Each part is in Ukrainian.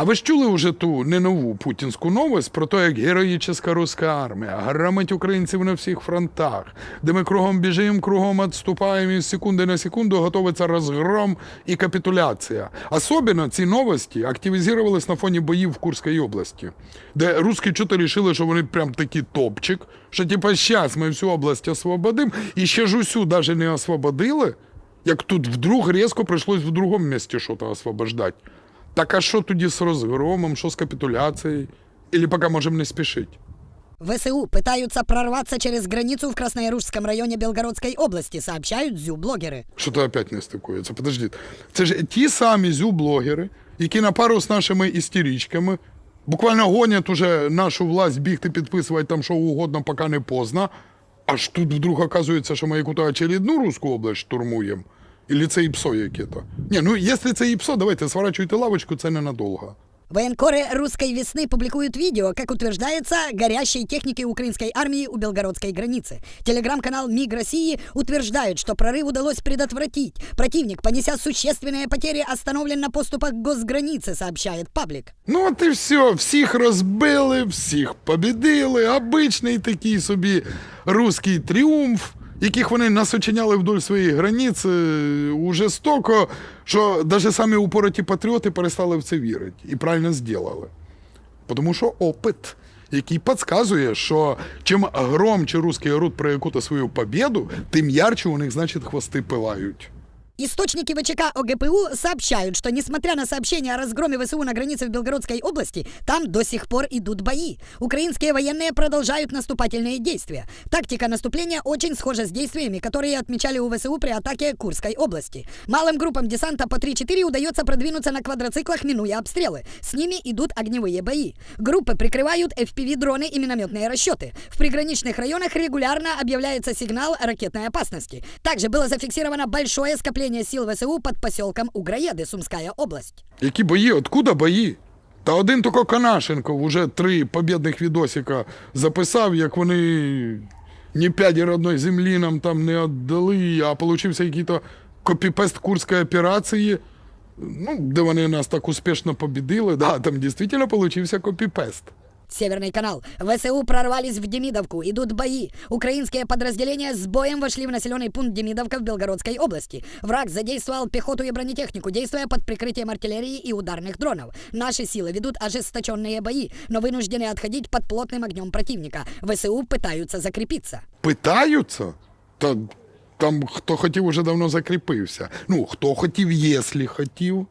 А ви ж чули вже ту не нову путінську новость про те, як героїчна руська армія громить українців на всіх фронтах, де ми кругом біжимо, кругом відступаємо, і з секунди на секунду готується розгром і капітуляція. Особливо ці новості активізувались на фоні боїв в Курській області, де русські чути рішили, що вони прям такий топчик, що типа щас ми всю область освободимо, і ще ж усю навіть не освободили, як тут вдруг різко прийшлось в другому місці щось освобождати. Так а що тоді з розгромом, що з капітуляцією? Или поки можемо не спішити? ВСУ пытаются прорваться через границу в Краснояружском районе Белгородской области, сообщают зю-блогеры. Що то опять не стикується? Подождіть. Це ж ті самі зю-блогери, які на пару з нашими істеричками буквально гонять уже нашу власть бігти, підписувати там що угодно, поки не поздно. Аж тут вдруг оказується, що ми яку-то очередну Руську область штурмуємо. Или це ІПСО яке-то. Ні, ну якщо це ІПСО, давайте сворачуйте лавочку, це ненадовго. Военкоры русской весны публикуют видео, как утверждается, горящей техники украинской армии у белгородской границы. Телеграм-канал МИГ России утверждает, что прорыв удалось предотвратить. Противник, понеся существенные потери, остановлен на поступах к госгранице, сообщает паблик. Ну, от і все, всіх розбили, всіх побідили. Обичний такий собі руський тріумф, Яких вони насочиняли вдоль своїх границь е, уже стоко, що навіть самі упороті патріоти перестали в це вірити. І правильно зробили. Тому що опит, який підказує, що чим громче русський орут про яку-то свою побіду, тим ярче у них, значить, хвости пилають. Источники ВЧК ОГПУ сообщают, что несмотря на сообщения о разгроме ВСУ на границе в Белгородской области, там до сих пор идут бои. Украинские военные продолжают наступательные действия. Тактика наступления очень схожа с действиями, которые отмечали у ВСУ при атаке Курской области. Малым группам десанта по 3-4 удается продвинуться на квадроциклах, минуя обстрелы. С ними идут огневые бои. Группы прикрывают FPV-дроны и минометные расчеты. В приграничных районах регулярно объявляется сигнал ракетной опасности. Также было зафиксировано большое скопление сил ВСУ под поселком Угроеды, Сумская область. Які бої? Откуда бої? Та один тільки Канашенко вже три побідних відосика записав, як вони ні п'яді родної землі нам там не віддали, а получився який-то копіпест курської операції, ну, де вони нас так успішно побідили. Да, там дійсно получився копіпест. Северный канал. ВСУ прорвались в Демидовку. Идут бои. Украинские подразделения с боем вошли в населенный пункт Демидовка в Белгородской области. Враг задействовал пехоту и бронетехнику, действуя под прикрытием артиллерии и ударных дронов. Наши силы ведут ожесточенные бои, но вынуждены отходить под плотным огнем противника. ВСУ пытаются закрепиться. Питаються? Та там хто хотів уже давно закріпився. Ну, хто хотів, якщо хотів.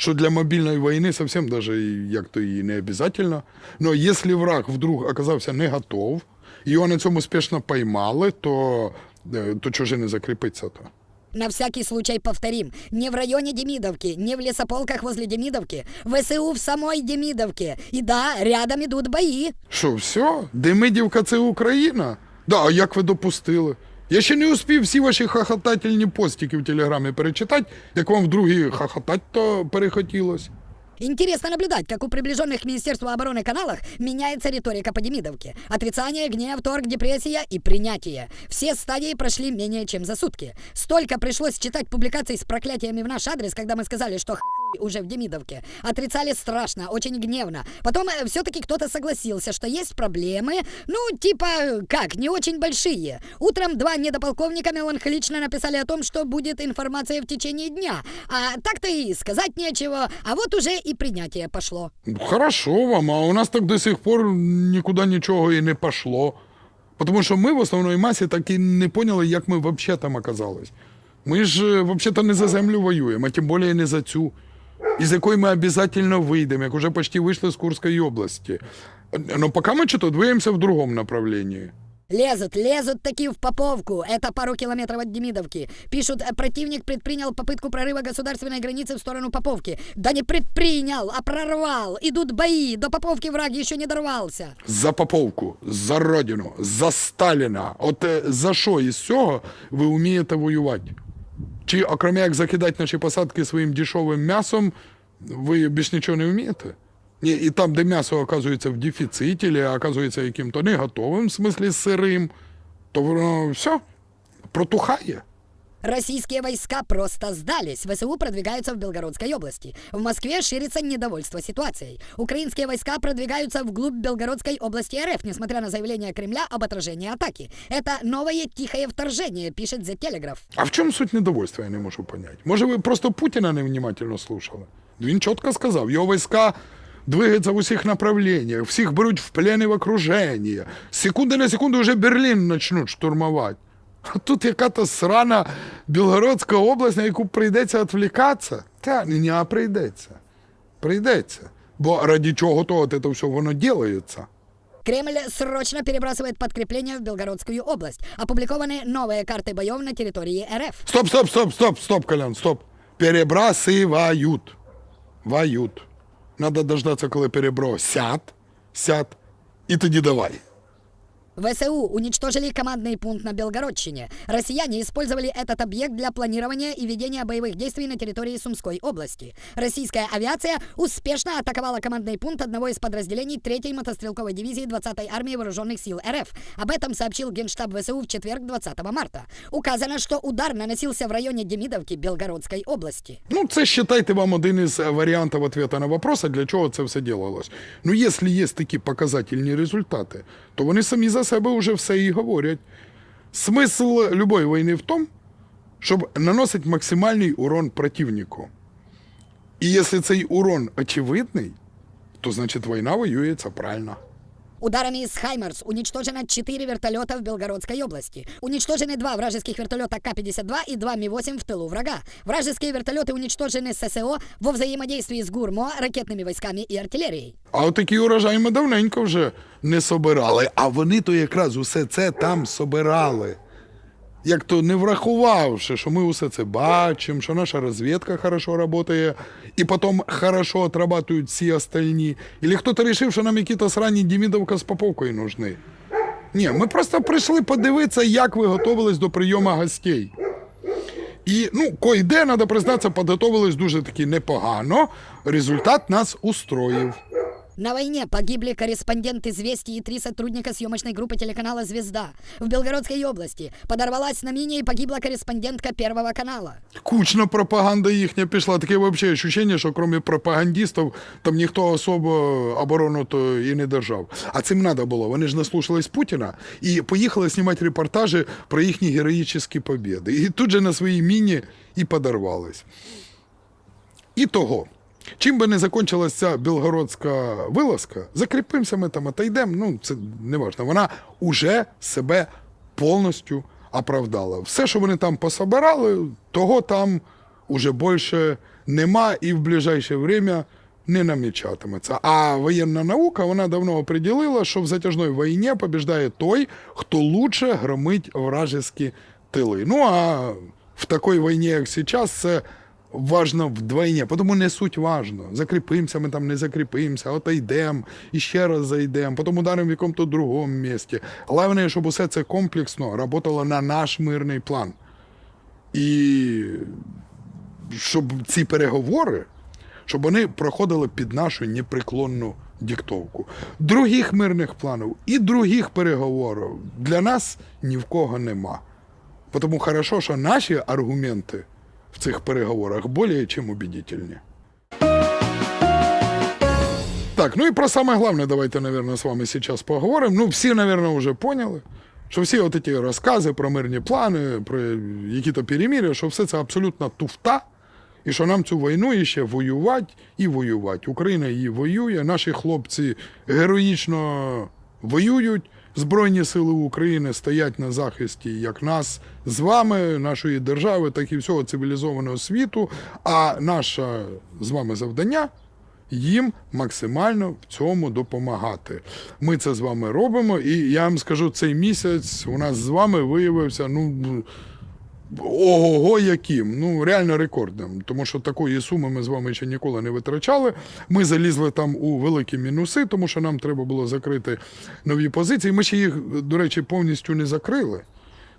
Що для мобільної війни зовсім даже як то і не обов'язково. Но якщо враг вдруг оказався не готов, і його на цьому успішно поймали, то, е, то чого ж не закріпиться то? На всякий случай повторим. Не в районе Демидовки, не в лесополках возле Демидовки. ВСУ в самой Демидовке. И да, рядом идут бои. Що, все? Демидівка це Україна? Да, а як ви допустили? Я ще не успів всі ваші хахотательні постики в телеграмі перечитати, як вам вдруге хахотать то перехотілось. Интересно наблюдать, как у приближенных к Министерству обороны каналах меняется риторика по Демидовке. Отрицание, гнев, торг, депрессия и принятие. Все стадии прошли менее чем за сутки. Столько пришлось читать публикаций с проклятиями в наш адрес, когда мы сказали, что хуй уже в Демидовке. Отрицали страшно, очень гневно. Потом все-таки кто-то согласился, что есть проблемы, ну, типа, как, не очень большие. Утром два недополковника меланхолично написали о том, что будет информация в течение дня. А так-то и сказать нечего, а вот уже и принятие пошло. Хорошо вам, а у нас так до сих пор нікуди нічого і не пошло. Тому що ми в основній масі так і не поняли, як ми взагалі там оказались. Ми ж е, взагалі не за землю воюємо, а тим більше не за цю. Із якої ми обов'язково вийдемо, як уже почти вийшли з Курської області. Но поки ми что-то двигаемся в другому направлении. Лезут, лезут такие в Поповку. Это пару километров от Демидовки. Пишут, э, противник предпринял попытку прорыва государственной границы в сторону Поповки. Да не предпринял, а прорвал. Идут бои. До Поповки враг еще не дорвался. За Поповку, за Родину, за Сталіна. От е, за що із цього ви вмієте воювати? Чи окрім як закидати наші посадки своїм дешевим м'ясом, ви більш нічого не вмієте? Ні, і там, де м'ясо оказується в дефіциті, або оказується яким-то не готовим, в смислі сирим, то воно все протухає. Российские войска просто сдались. ВСУ продвигаются в Белгородской области. В Москве ширится недовольство ситуацией. Украинские войска продвигаются вглубь Белгородской области РФ, несмотря на заявление Кремля об отражении атаки. Это новое тихое вторжение, пишет The Telegraph. А в чому суть недовольства, я не можу поняти. Може, ви просто Путіна невнимательно слушали? Він чітко сказав, його війська двигаються в усіх направленнях, всіх беруть в плен і в окруження. З секунди на секунду вже Берлін почнуть штурмувати. А тут яка-то срана Білгородська область, на яку прийдеться відвлікатися. Та ні, а прийдеться. Прийдеться. Бо раді чого то от це все воно ділається. Кремль срочно перебрасывает подкрепления в Белгородскую область. Опубликованы новые карты боев на территории РФ. Стоп, стоп, стоп, стоп, стоп, Колян, стоп. Перебрасывают. Вают. Надо дождаться, коли перебросят, сят, і тоді давай. ВСУ уничтожили командный пункт на Белгородчине. Россияне использовали этот объект для планирования и ведения боевых действий на территории Сумской области. Российская авиация успешно атаковала командный пункт одного из подразделений 3-й мотострелковой дивизии 20-й армии вооруженных сил РФ. Об этом сообщил Генштаб ВСУ в четверг 20 марта. Указано, что удар наносился в районе Демидовки Белгородской области. Ну, це считайте вам один із е, варіантів ответа на вопрос, а для чого це все делалось. Ну, якщо є такі показательні результати, то вони самі за себе вже все і говорять. Смисл любої війни в тому, щоб наносити максимальний урон противнику. І якщо цей урон очевидний, то значить війна воюється правильно. Ударами из «Хаймерс» уничтожено 4 вертолета в Белгородской области. Уничтожены два вражеских вертолета К-52 и два Ми-8 в тылу врага. Вражеские вертолеты уничтожены с ССО во взаимодействии с ГУРМО, ракетными войсками и артиллерией. А от такий урожай ми давненько вже не собирали. А вони то якраз усе це там собирали. Як то не врахувавши, що ми усе це бачимо, що наша розвідка хорошо працює, і потім хорошо отрабатують всі остальні. Или хтось вирішив, що нам якісь срані Демідовка з Поповкою нужны. Ні, ми просто прийшли подивитися, як ви готувались до прийому гостей. І, ну, койде, треба признатися, підготовились дуже таки непогано. Результат нас устроїв. На войне погибли корреспондент «Известий» и три сотрудника съемочной группы телеканала «Звезда». В Белгородской области подорвалась на мине и погибла корреспондентка Первого канала. Кучна пропаганда їхня пішла. Таке взагалі ощущення, що крім пропагандистів, там ніхто особо оборону то і не держав. А цим треба було. Вони ж наслушались Путіна і поїхали знімати репортажі про їхні героїчні побіди. І тут же на своїй міні і подорвались. І того. Чим би не закінчилася ця білгородська вилазка, закріпимося ми там, та йдемо, ну це не важливо. Вона уже себе повністю оправдала. Все, що вони там пособирали, того там уже більше нема і в ближайше время не намічатиметься. А воєнна наука вона давно определила, що в затяжній війні побіждає той, хто лучше громить вражеські тили. Ну а в такій війні, як зараз, це важно вдвойне, тому не суть важно. Закріпимося ми там, не закріпимося, отойдемо, і ще раз зайдемо, потім ударимо в якому-то другому місці. Головне, щоб усе це комплексно працювало на наш мирний план. І щоб ці переговори, щоб вони проходили під нашу непреклонну диктовку. Других мирних планів і других переговорів для нас ні в кого нема. Тому хорошо, що наші аргументи в цих переговорах більше, чим убедительні. Так, ну і про саме головне давайте, наверное, з вами зараз поговоримо. Ну, всі, наверное, вже поняли, що всі от ці розкази про мирні плани, про які-то перемір'я, що все це абсолютно туфта, і що нам цю війну іще воювати і воювати. Україна її воює, наші хлопці героїчно воюють. Збройні сили України стоять на захисті як нас з вами, нашої держави, так і всього цивілізованого світу. А наше з вами завдання їм максимально в цьому допомагати. Ми це з вами робимо, і я вам скажу, цей місяць у нас з вами виявився ну. Ого-го, яким. Ну, реально рекордним. Тому що такої суми ми з вами ще ніколи не витрачали. Ми залізли там у великі мінуси, тому що нам треба було закрити нові позиції. Ми ще їх, до речі, повністю не закрили.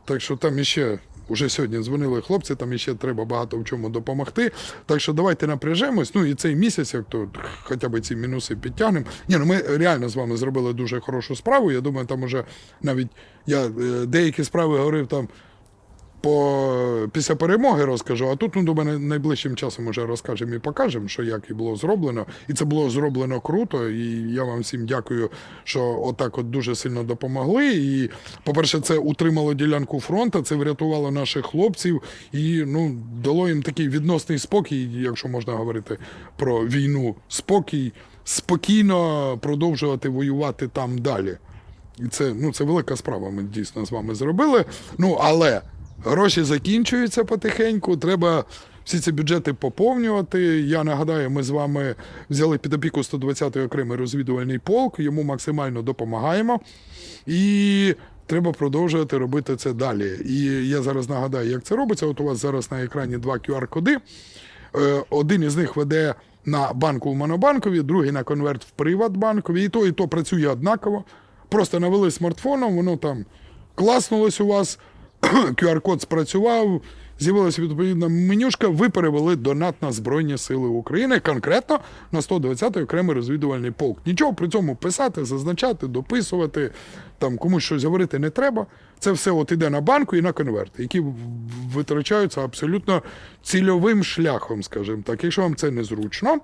Так що там іще. Уже сьогодні дзвонили хлопці, там іще треба багато в чому допомогти. Так що давайте напряжемось. Ну і цей місяць, як то хоча б ці мінуси підтягнемо. Ні, ну ми реально з вами зробили дуже хорошу справу. Я думаю, там уже навіть я е, деякі справи говорив там по, після перемоги розкажу, а тут, ну, думаю, найближчим часом вже розкажемо і покажемо, що як і було зроблено. І це було зроблено круто. І я вам всім дякую, що отак от дуже сильно допомогли. І, по-перше, це утримало ділянку фронту, це врятувало наших хлопців і ну, дало їм такий відносний спокій, якщо можна говорити про війну, спокій, спокійно продовжувати воювати там далі. І це, ну, це велика справа, ми дійсно з вами зробили. Ну, але гроші закінчуються потихеньку, треба всі ці бюджети поповнювати. Я нагадаю, ми з вами взяли під опіку 120-й окремий розвідувальний полк, йому максимально допомагаємо. І треба продовжувати робити це далі. І я зараз нагадаю, як це робиться. От у вас зараз на екрані два QR-коди. Е, Один із них веде на банку в Монобанкові, другий на конверт в Приватбанкові. І то, і то працює однаково. Просто навели смартфоном, воно там класнулось у вас, QR-код спрацював, з'явилася відповідна менюшка, ви перевели донат на Збройні Сили України, конкретно на 120-й окремий розвідувальний полк. Нічого при цьому писати, зазначати, дописувати, там комусь щось говорити не треба. Це все от іде на банку і на конверти, які витрачаються абсолютно цільовим шляхом, скажімо так. Якщо вам це незручно,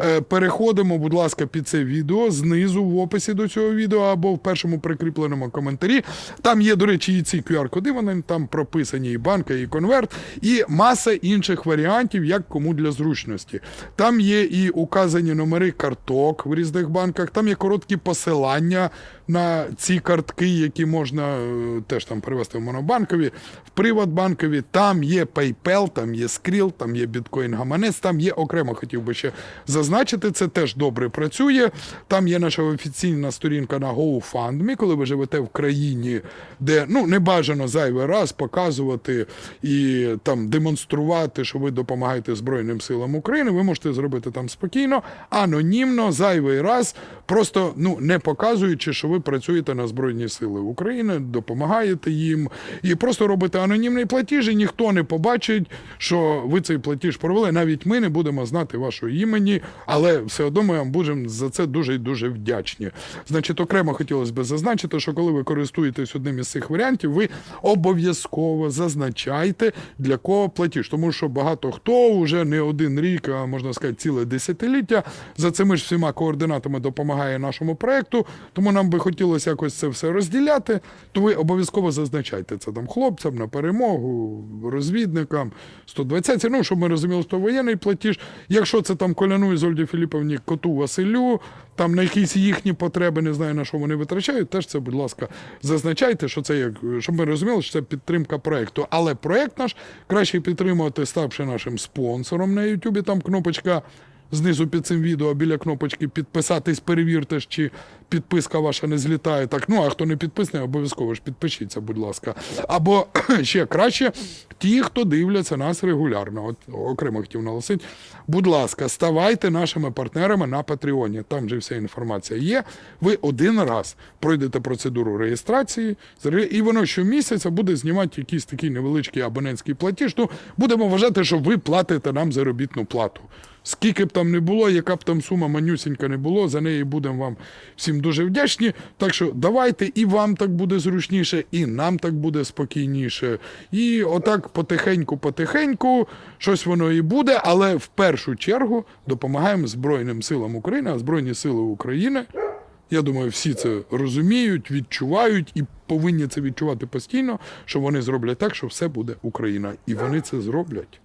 е, переходимо, будь ласка, під це відео знизу в описі до цього відео або в першому прикріпленому коментарі. Там є, до речі, і ці QR-коди, вони там прописані, і банка, і конверт, і маса інших варіантів, як кому для зручності. Там є і указані номери карток в різних банках, там є короткі посилання на ці картки, які можна е, теж там привезти в Монобанкові, в Приватбанкові. Там є PayPal, там є Skrill, там є біткоін гаманець, там є окремо, хотів би ще зазначити, це теж добре працює. Там є наша офіційна сторінка на GoFundMe, коли ви живете в країні, де ну не бажано зайвий раз показувати і там демонструвати, що ви допомагаєте Збройним силам України. Ви можете зробити там спокійно, анонімно, зайвий раз, просто ну не показуючи, що ви працюєте на Збройні Сили України, допомагаєте їм, і просто робите анонімний платіж, і ніхто не побачить, що ви цей платіж провели. Навіть ми не будемо знати вашого імені, але все одно ми вам будемо за це дуже і дуже вдячні. Значить, окремо хотілося б зазначити, що коли ви користуєтесь одним із цих варіантів, ви обов'язково зазначайте для кого платіж, тому що багато хто вже не один рік, а можна сказати, ціле десятиліття за цими ж всіма координатами допомагає нашому проекту. Тому нам би хотілося якось це все розділяти. То ви обов'язково зазначайте це там хлопцям на перемогу, розвідникам, 120, ну щоб ми розуміли, що воєнний платіж. Якщо це там Коляну і Зольді Філіповні, коту Василю, там на якісь їхні потреби, не знаю на що вони витрачають, теж це, будь ласка, зазначайте, що це як щоб ми розуміли, що це підтримка проекту. Але проект наш краще підтримувати, ставши нашим спонсором на Ютубі. Там кнопочка. Знизу під цим відео біля кнопочки підписатись, перевірте, чи підписка ваша не злітає. Так, ну а хто не підписаний, обов'язково ж підпишіться, будь ласка. Або ще краще, ті, хто дивляться нас регулярно. От окремо хотів наголосити. Будь ласка, ставайте нашими партнерами на Патреоні. Там же вся інформація є. Ви один раз пройдете процедуру реєстрації, і воно щомісяця буде знімати якийсь такий невеличкий абонентський платіж. Ну, будемо вважати, що ви платите нам заробітну плату. Скільки б там не було, яка б там сума манюсінька не було, за неї будемо вам всім дуже вдячні. Так що давайте і вам так буде зручніше, і нам так буде спокійніше. І отак потихеньку-потихеньку щось воно і буде, але в першу чергу допомагаємо Збройним силам України, Збройні сили України. Я думаю, всі це розуміють, відчувають і повинні це відчувати постійно, що вони зроблять так, що все буде Україна. І вони це зроблять.